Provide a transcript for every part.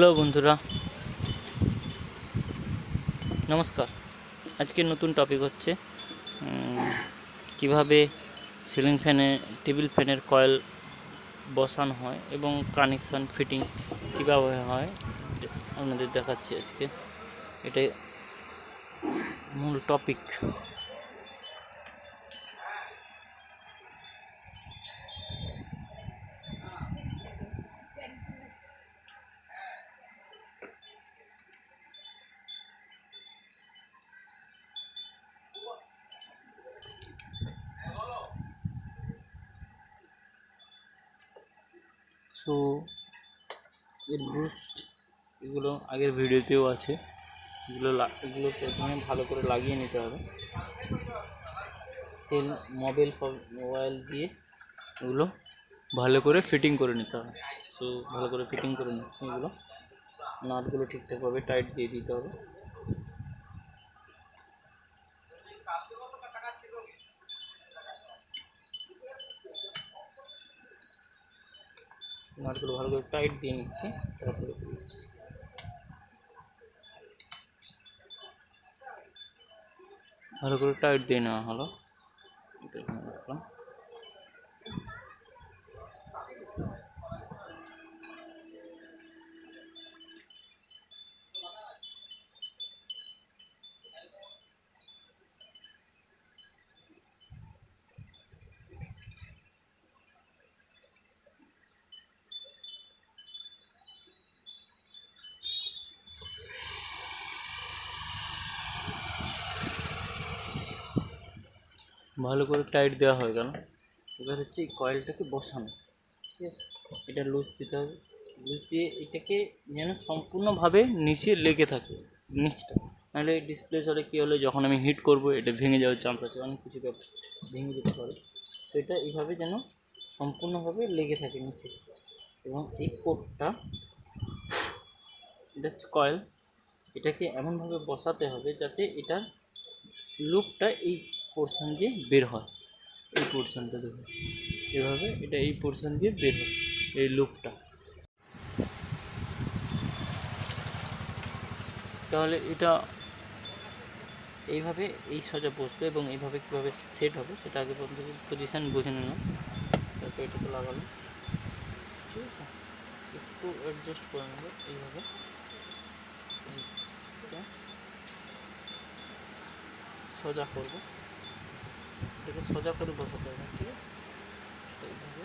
Hello বন্ধুরা। নমস্কার। আজকের নতুন টপিক হচ্ছে কীভাবে সিলিং ফ্যানে টেবিল ফ্যানের কয়েল বসানো হয় এবং কানেকশান ফিটিং কীভাবে হয় আপনাদের দেখাচ্ছি আজকে। এটাই মূল টপিক সো এর ব্রুশ এগুলো আগের ভিডিওতেও আছে। এগুলো এগুলো প্রথমে ভালো করে লাগিয়ে নিতে হবে। তেল মোবাইল মোবাইল দিয়ে এগুলো ভালো করে ফিটিং করে নিতে হবে। তো ভালো করে ফিটিং করে নিচ্ছি এগুলো। নাটগুলো ঠিকঠাকভাবে টাইট দিয়ে দিতে হবে। নাটগুলো ভালো করে টাইট দিয়ে নিচ্ছি, তারপরে ভালো করে টাইট দিয়ে নেওয়া হলো। এটা রাখলাম। ভালো করে টাইট দেওয়া হয়ে গেল এবার হচ্ছে এই কয়েলটাকে বসানো, ঠিক আছে? এটা লুজ দিতে হবে। লুজ দিয়ে এটাকে যেন সম্পূর্ণভাবে নিচে লেগে থাকে, নিচটা। নাহলে ডিসপ্লে হলে কী হলে, যখন আমি হিট করব, এটা ভেঙে যাওয়ার চান্স আছে, অনেক কিছু ব্যাপার ভেঙে যেতে পারে। তো এটা এইভাবে যেন সম্পূর্ণভাবে লেগে থাকে নিচে। এবং এই কোটটা এটা হচ্ছে কয়েল এটাকে এমনভাবে বসাতে হবে যাতে এটার লুপটা এই পোর্শন দিয়ে বের হয়। এই পোর্শনটা দেখুন। এভাবে এটা এই পোর্শন দিয়ে বের হয়, এই লুপটা তাহলে এটা এইভাবে এই সোজা বসবে এবং এইভাবে কীভাবে সেট হবে সেটা আগে পর্যন্ত পজিশান বুঝে নিলাম। তারপর এটাকে লাগালাম। ঠিক আছে? একটু অ্যাডজাস্ট করে নেব এইভাবে। সোজা করব। এটাকে সোজা করে বসাতে হবে, ঠিক আছে? এইভাবে।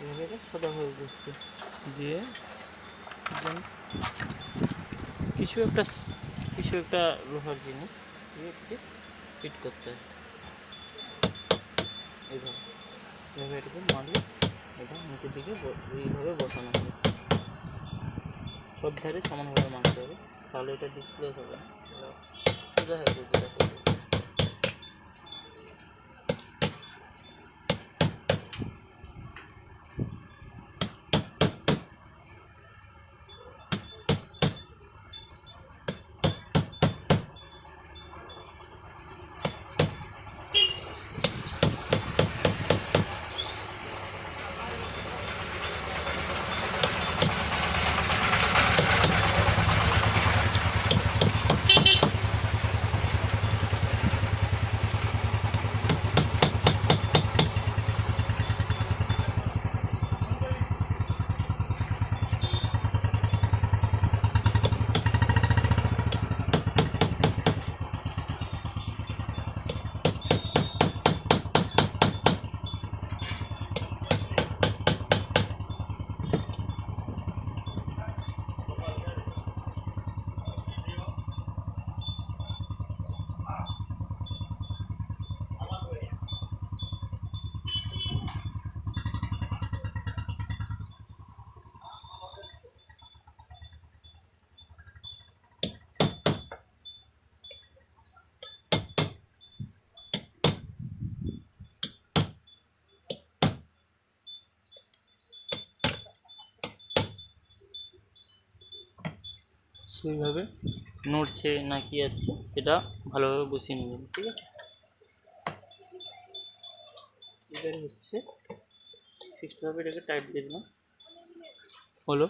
এইভাবে এটা সোজা হয়ে বসবে দিয়ে কিছু একটা কিছু একটা লোহার জিনিস দিয়ে এটাকে ফিট করতে হবে। এইভাবে। এইভাবে এটাকে মারলে এটা নিচের দিকে এইভাবে বসানো হবে। সব ধারে সমানভাবে মারতে হবে। তাহলে এটা ডিসপ্লে হবে না। এটা সোজা হয়ে যাবে এটা সেইভাবে নড়ছে না কি আছে সেটা ভালোভাবে বসিয়ে নেবেন, ঠিক আছে? এবারে হচ্ছে ফিক্সডভাবে এটাকে টাইট দিয়ে দিলাম। হলো,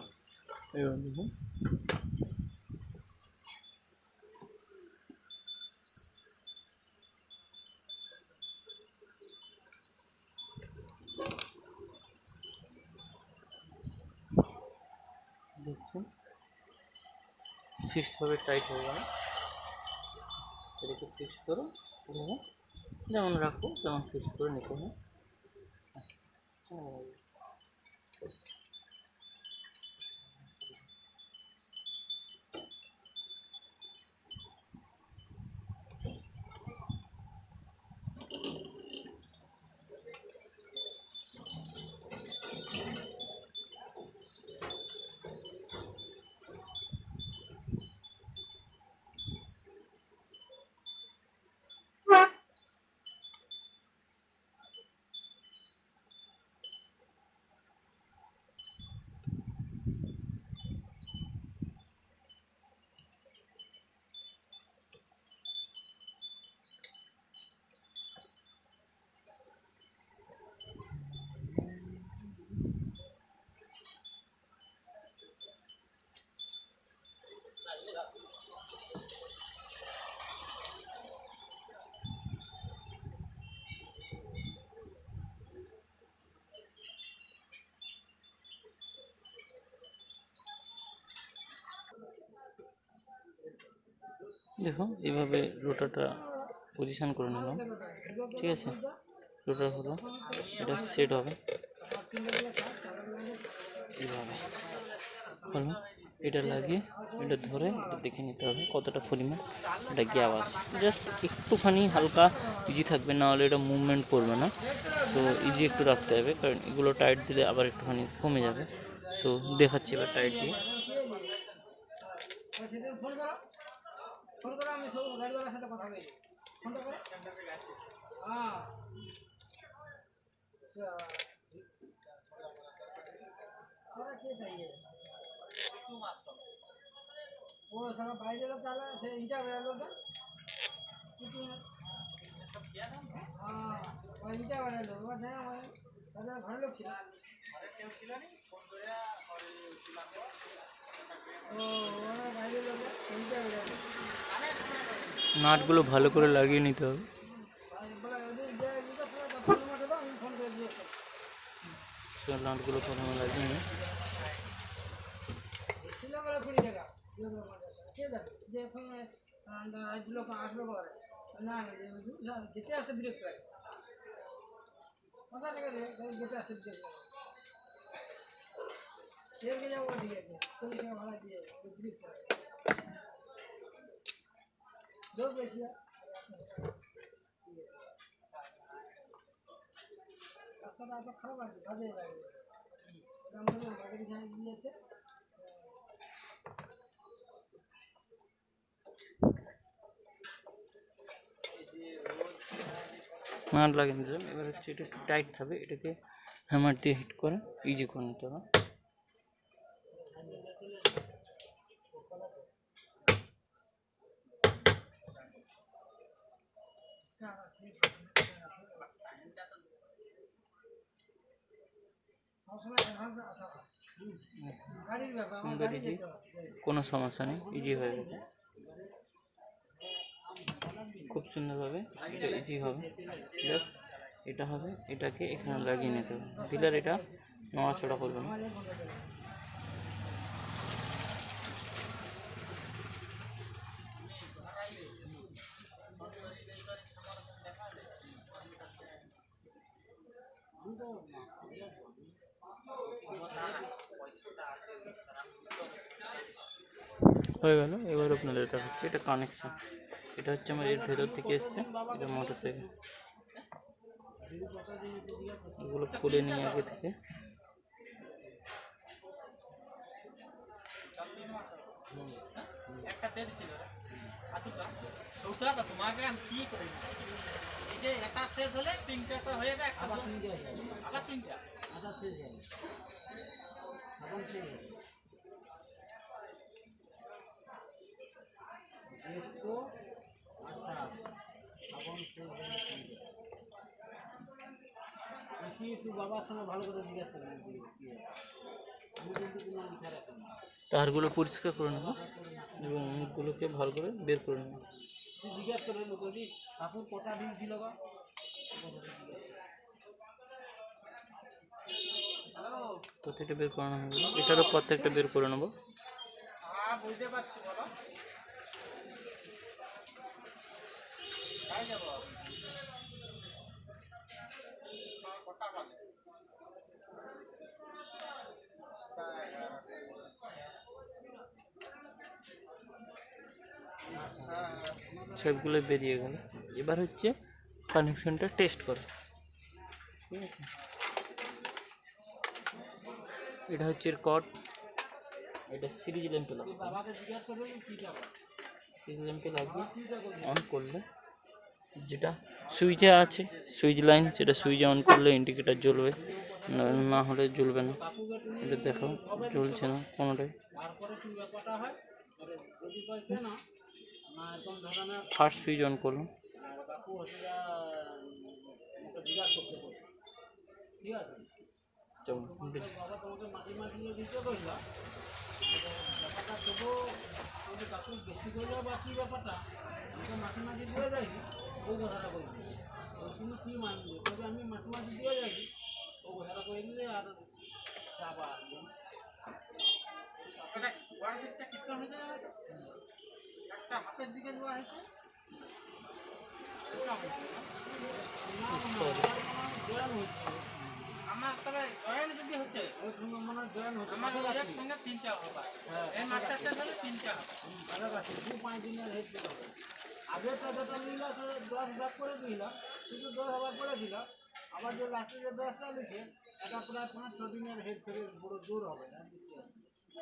এবার দেখুন। ফিক্সডভাবে টাইট হয়ে না এটাকে ফিক্সড করো যেমন রাখো তেমন ফিক্সড করে নিতে হবে। দেখো এভাবে রোটারটা পজিশান করে নিলাম। ঠিক আছে? রোটার হলো, এটা সেট হবে। এভাবে হলো, এটা লাগিয়ে, এটা ধরে, এটা দেখে নিতে হবে কতটা পরিমাণ এটা গ্যাপ আছে। জাস্ট একটুখানি হালকা ইজি থাকবে না হলে এটা মুভমেন্ট করবে না। তো ইজি একটু রাখতে হবে, কারণ এগুলো টাইট দিলে আবার একটুখানি কমে যাবে। সো দেখাচ্ছি এবার টাইট দিয়ে। ফোন করো, আমি সব গাড়িওয়ালার সাথে কথা বলি। ফোন করো। হ্যাঁ। ও সারা বাইরে লোক তাহলে সে ইটা বেড়া লোকটা হ্যাঁ ওই ইটা বেড়া লোক ওর না ওই তাদের ঘরের লোক ছিল। ও, ওরা বাইরে লোক সেইটা বেড়া লোক নাটগুলো ভালো করে লাগিয়ে নিতে হবে। নাটগুলো প্রথমে লাগিয়ে নিই। দিয়ে বিরক্ত হয় যোগ বেশি হয়। রাস্তাটা লাগে। এবার হচ্ছে এটা টাইট থাকবে, এটাকে হ্যামার দিয়ে হিট করে ইজি করে নিতে হবে সবসময় অ্যাডভান্স আসা হয় গাড়ির ব্যাপার আমার সুন্দর কোনো সমস্যা নেই ইজি হয়ে গেছে। খুব সুন্দরভাবে এটা ইজি হবে। এটা হবে, এটাকে এখানে লাগিয়ে নিতে হবে। এটা নড়াচড়া করবে না। হয়ে গেল এবার আপনাদের দেখাচ্ছি এটা কানেকশন এটা হচ্ছে আমার এর ভেতর থেকে এসছে এটা মোটর থেকে। এগুলো খুলে নিয়ে আগে থেকে। চৌথাটা তোমাকে আমি কি করে দিই? এই যে একটা শেষ হলে তিনটা তো হয়ে যাবে একটা আবার তিনটা আবার বাবার সঙ্গে ভালো করে জিজ্ঞাসা তারগুলো পরিষ্কার করে নেব এবং মুখগুলোকে ভালো করে বের করে নেব। তুই জিজ্ঞেস করে লোক বলবি কাকুর কটা ডিম ছিল বা? প্রত্যেকটা বের করে নেব এটারও প্রত্যেকটা বের করে নেব। হ্যাঁ বুঝতে পারছি বলো তাই যাব হ্যাঁ, কটা বাজে দশটা, এগারোটা। হ্যাঁ, হ্যাঁ। সবগুলো বেরিয়ে গেল। এবার হচ্ছে কানেকশনটা টেস্ট করা। ঠিক আছে? এটা হচ্ছে কট এটা সিরিজ ল্যাম্পে লাগবে সিরিজ ল্যাম্পে লাগবে অন করলে। যেটা সুইচে আছে, সুইচ লাইন, সেটা সুইচ অন করলে ইন্ডিকেটার জ্বলবে। না- হলে জ্বলবে না। এটা দেখো জ্বলছে না কোনোটাই। ফার্স্ট সুইচ অন করলাম। ব্যাপারটা ওই কথাটা তো তুমি কী মানবে? তবে আমি মাটি মাটি দিয়ে যাই ও কথাটা কই দিলে আর যাবা ওয়ার্ডটা হয়েছে? একটা হাতের দিকে নেওয়া হয়েছে। আমার তবে জয়েন যদি হচ্ছে মনে হয় জয়েন হচ্ছে আমার ওদের সঙ্গে তিনটা হবে। এই মাঠটা শেষ হলে তিনটা হবে। ভালো আছে। দু পাঁচ দিনের হেড দিতে হবে। আগে তো যেটা নিলা দশ ভাগ করে দিলা কিন্তু দশ ভাগ করে দিলা। আবার যে লাস্টে যে দশটা লিখে এটা প্রায় পাঁচ ছ দিনের হেড থেকে বড় জোর হবে না?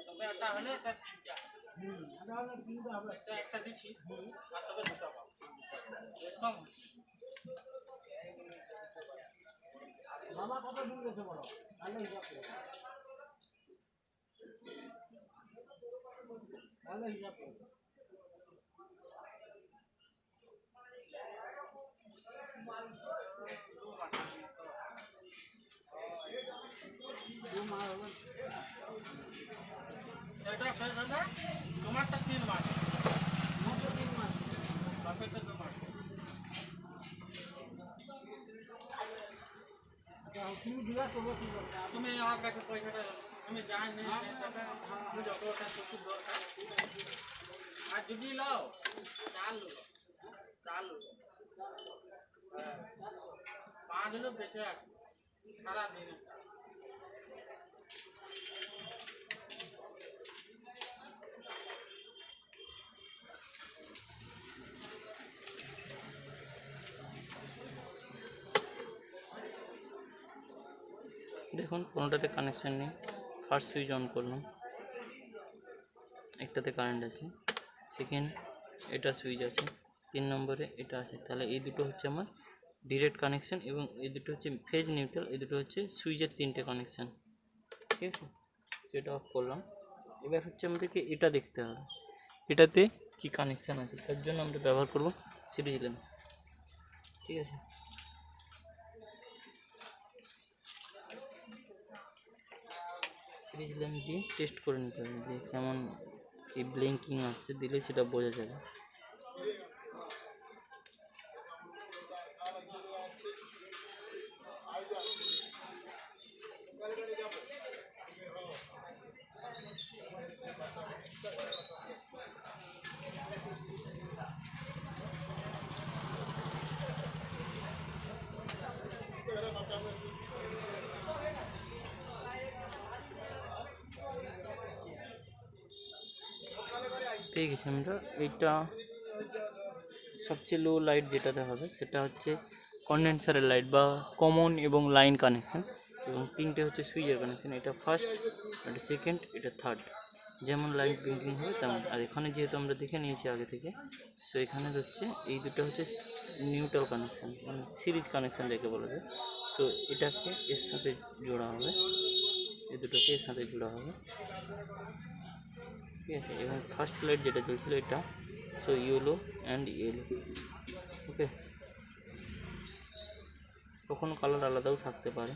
তবে এটা হলে তার তিনটা হুম এটা হলে তিনটা হবে। একটা একটা দিচ্ছি। হুম। আর তবে দুটো পাবো একদম। মামা কত দূর গেছে বলো? তাহলে হিসাব করো। তাহলে হিসাব করো। এটা শেষ হলে তোমারটা তিন মাস তোমারটা তিন মাস বাপেরটা দু মাস তুমি জিজ্ঞাসা করব কি করতে তুমি আমার কাছে পয়সাটা আমি জানি তুমি যত ওটা কিছু দরকার আর যদি লাও চাল লো চাল লো পাঁচ হলো বেঁচে আছে সারাদিন দেখুন, কোনোটাতে কানেকশান নেই। ফার্স্ট সুইচ অন করলাম। একটাতে কারেন্ট আছে। সেকেন্ড এটা সুইচ আছে। তিন নম্বরে এটা আছে। তাহলে এই দুটো হচ্ছে আমার ডিরেক্ট কানেকশান এবং এই দুটো হচ্ছে ফেজ নিউট্রাল এই দুটো হচ্ছে সুইচের তিনটে কানেকশান ঠিক আছে? সেটা অফ করলাম। এবার হচ্ছে আমাদেরকে এটা দেখতে হবে। এটাতে কি কানেকশান আছে? তার জন্য আমরা ব্যবহার করব সিরিজ ল্যাম্প ঠিক আছে? সিরিজ ল্যাম্প দিয়ে টেস্ট করে নিতে হবে যে কেমন কি ব্লিঙ্কিং আসছে দিলে সেটা বোঝা যাবে। পেয়ে গেছি আমরা এইটা সবচেয়ে লো লাইট যেটাতে হবে, সেটা হচ্ছে কন্ডেন্সারের লাইট বা কমন এবং লাইন কানেকশন এবং তিনটে হচ্ছে সুইচের কানেকশন এটা ফার্স্ট এটা সেকেন্ড এটা থার্ড যেমন লাইট ব্লিঙ্কিং হবে, তেমন। আর এখানে যেহেতু আমরা দেখে নিয়েছি আগে থেকে সো এখানে হচ্ছে, এই দুটো হচ্ছে নিউট্রাল কানেকশন মানে সিরিজ কানেকশন যাকে বলা যায়। তো এটাকে এর সাথে জোড়া হবে, এই দুটোকে এর সাথে জোড়া হবে। ঠিক আছে, এবং ফার্স্ট লাইট যেটা চলছিল এটা so yellow and yellow okay কখনো কালার আলাদাও থাকতে পারে।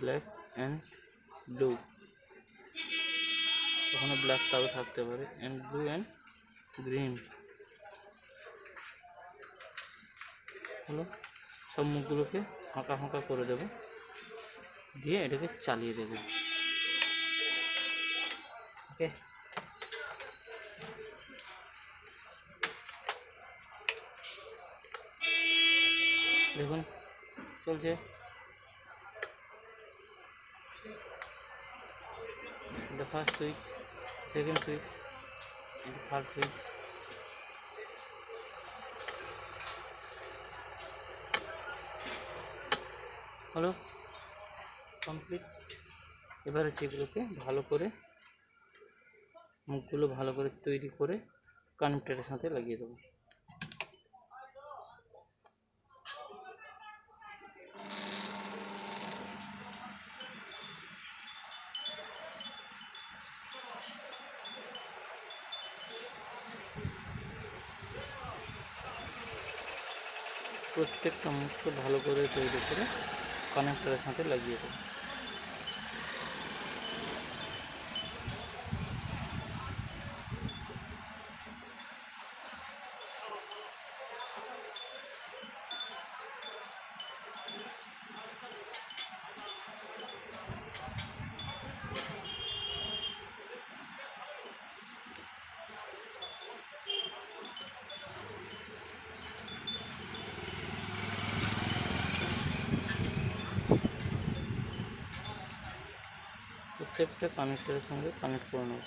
ব্ল্যাক অ্যান্ড ব্লু ওখানে ব্ল্যাক তাও থাকতে পারে অ্যান্ড ব্লু অ্যান্ড গ্রিন হলো সব মুখগুলোকে ফাঁকা ফাঁকা করে দেবো, দিয়ে এটাকে চালিয়ে দেবে। ওকে দেখুন চলছে the first switch, second switch, and the third switch. হলো কমপ্লিট এবার হচ্ছে এগুলোকে ভালো করে মুখগুলো ভালো করে তৈরি করে কানেক্টারের সাথে লাগিয়ে দেবো। প্রত্যেকটা মুখকে ভালো করে তৈরি করে কানেক্টারের সাথে লাগিয়ে দেবো। প্রত্যেকটা কানেক্টারের সঙ্গে কানেক্ট করে নেব।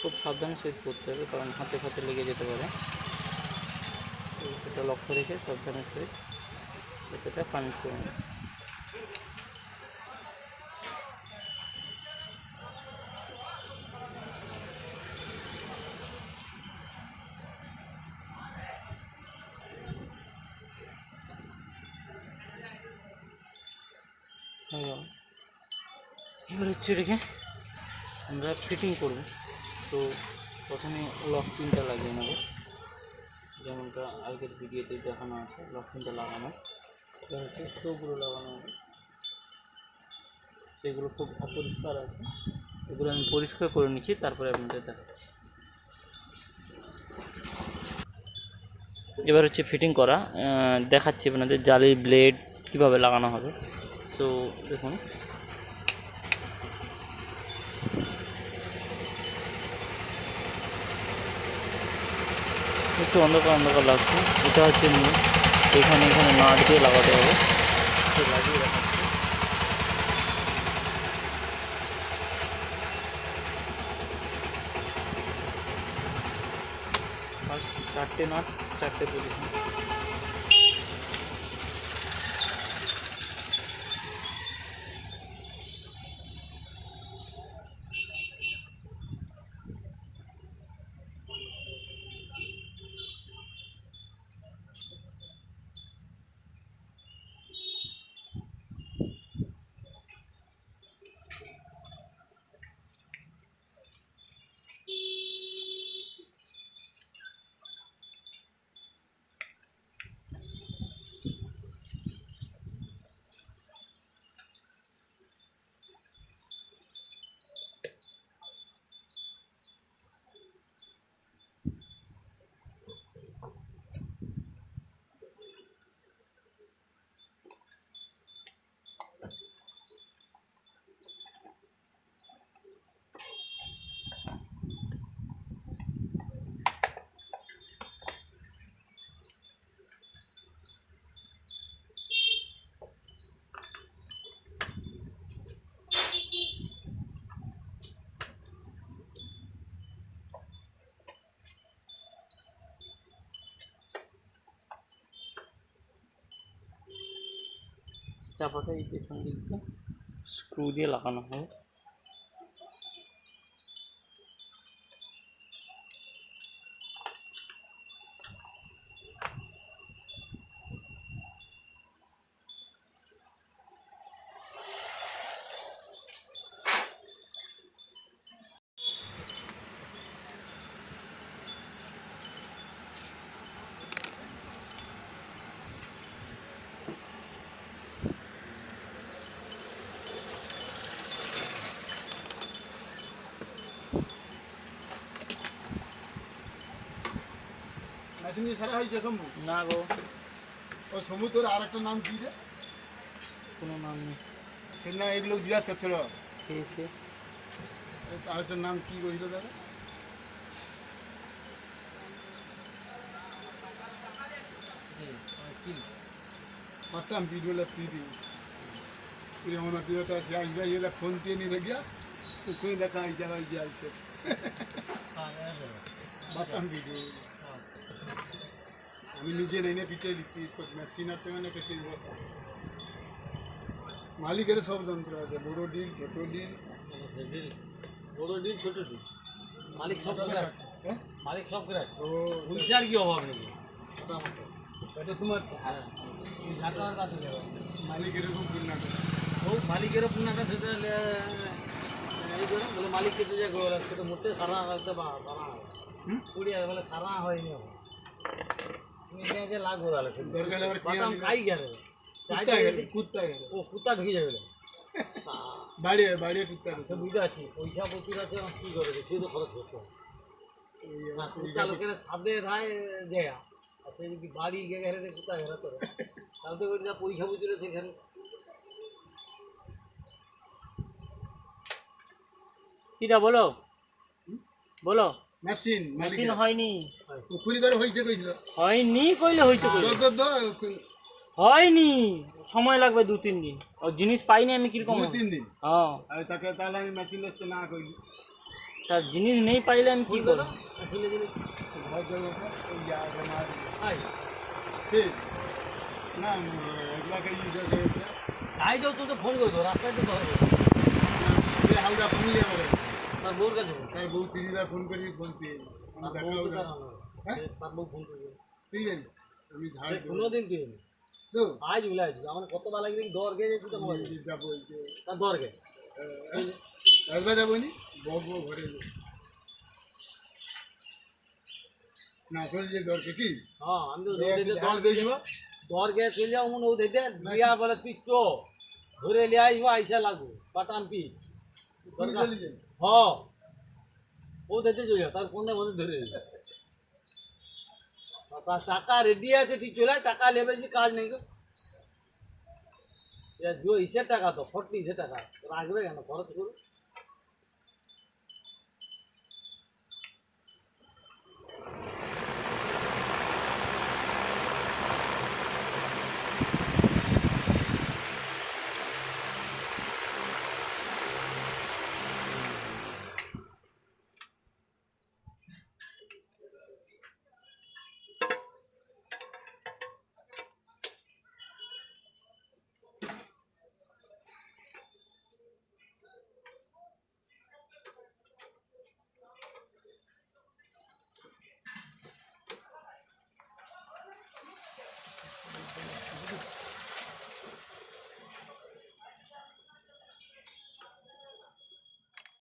খুব সাবধানে সুইচ করতে হবে, কারণ হাতে ফাতে লেগে যেতে পারে। সেটা লক্ষ্য রেখে সাবধানে সুইচ এটা কানেক্ট করে নেব হয়ে গেল হচ্ছে এটাকে আমরা ফিটিং করব। তো প্রথমে লক পিনটা লাগিয়ে নেব। যেমনটা আগের ভিডিওতে দেখানো আছে লক পিনটা লাগানো। হচ্ছে শোগুলো লাগানো হবে। সেগুলো খুব অপরিষ্কার আছে। এগুলো আমি পরিষ্কার করে নিচ্ছি, তারপরে আপনাদের দেখাচ্ছি। এবার হচ্ছে ফিটিং করা। দেখাচ্ছি আপনাদের জালি ব্লেড কীভাবে লাগানো হবে। তো দেখুন। একটু অন্ধকার অন্ধকার লাগছে। এটা হচ্ছে নিয়ে এখানে এখানে নাট দিয়ে লাগাতে হবে। চারটে নাট, চারটে পজিশন চাপাটা এই পেছন দিক স্ক্রু দিয়ে লাগানো হবে সারা হয়েছে শম্ভু? না গো। ওই শম্ভু তোর আর একটা নাম কি রে? কোনো নাম নেই। সেদিন এক লোক জিজ্ঞাসা করছিল আর একটা নাম কি কইছিল দাদা? পারতাম ভিডিওটা তুই তুই আমার দিও তো সে আসবে এলে ফোন দিয়ে নিয়ে গিয়া তুই দেখা এই জায়গায় গিয়ে আসছে পারতাম ভিডিও। আমি নিজে নেই পিঠে লিখি মেশিন আছে মানে কেটে বসা মালিকের সব যন্ত্র আছে বড় ডিল ছোট ডিল। বড় ডিল ছোট ডিল। মালিক সব করে। হ্যাঁ? মালিক সব করে। ও পয়সার কি অভাব নেই। এটা তোমার মালিকের ও মালিকের পুনাটা সেটা মালিক কেটে যায় সেটা মোটে সারা একটা বানা হুম? কুড়ি বলে সারা হয়নি তুমি যে লাগ গোড়ালে দরকার বাদাম খাই গেলে কুত্তা গেলে। ও কুত্তা ঢুকে যাবে বাড়িয়ে বাড়িয়ে কুত্তা সে বুঝতে পারছি পয়সা প্রচুর আছে কী করে সে তো খরচ করতে। কুত্তা লোকেরা ছাদে রায় আর সে যদি বাড়ি গিয়ে ঘেরে কুত্তা ঘেরা করে তাহলে তো পয়সা প্রচুর আছে সেখানে কিটা বলো? বলো। মেশিন মেশিন হয়নি। পুকুরি করে হয়েছে কইছিল। হয়নি কইলে হয়েছে হয়নি। সময় লাগবে দু তিন দিন। ও জিনিস পাইনি আমি কীরকম দু তিন দিন? হ্যাঁ। আর তাকে তাহলে আমি মেশিন আসতে না কইলি। তার জিনিস নেই পাইলে আমি কি করব? না এগুলাকে ই করেছে তাই যাও তো ফোন করতো রাস্তায় তো ধরবো হালকা ফোন লিয়ে তার বউর কাছে তার বউ তিনবার ফোন করি তার বউ তার আনো। হ্যাঁ? তার বউ ফোন করবে ঠিক আছে। আমি ঝাড় দেবো। কোনো দিন তুই তো? আজ উলে আজ আমার কত বার লাগবে দর গিয়ে যেতে তো মজা যাব তার দর গে একবার যাব নি? বউ বউ ঘরে না আসলে যে দরকার কি? হ্যাঁ আমি তো ঝাড় দিয়ে দর গে চলে যাও মনে ও দিতে। দিয়া বলে তুই চো। ধরে লিয়ে আসব আইসা লাগু পাটান পি চলে। হ ও দিতে চলে যাও তার ফোনে মনে ধরে দিবে। আর তার টাকা রেডি আছে ঠিক চলে আয়, টাকা নেবে যে কাজ নেই গো এ জো ইসের টাকা তো ফর্টি ইসের টাকা রাখবে কেন খরচ করবে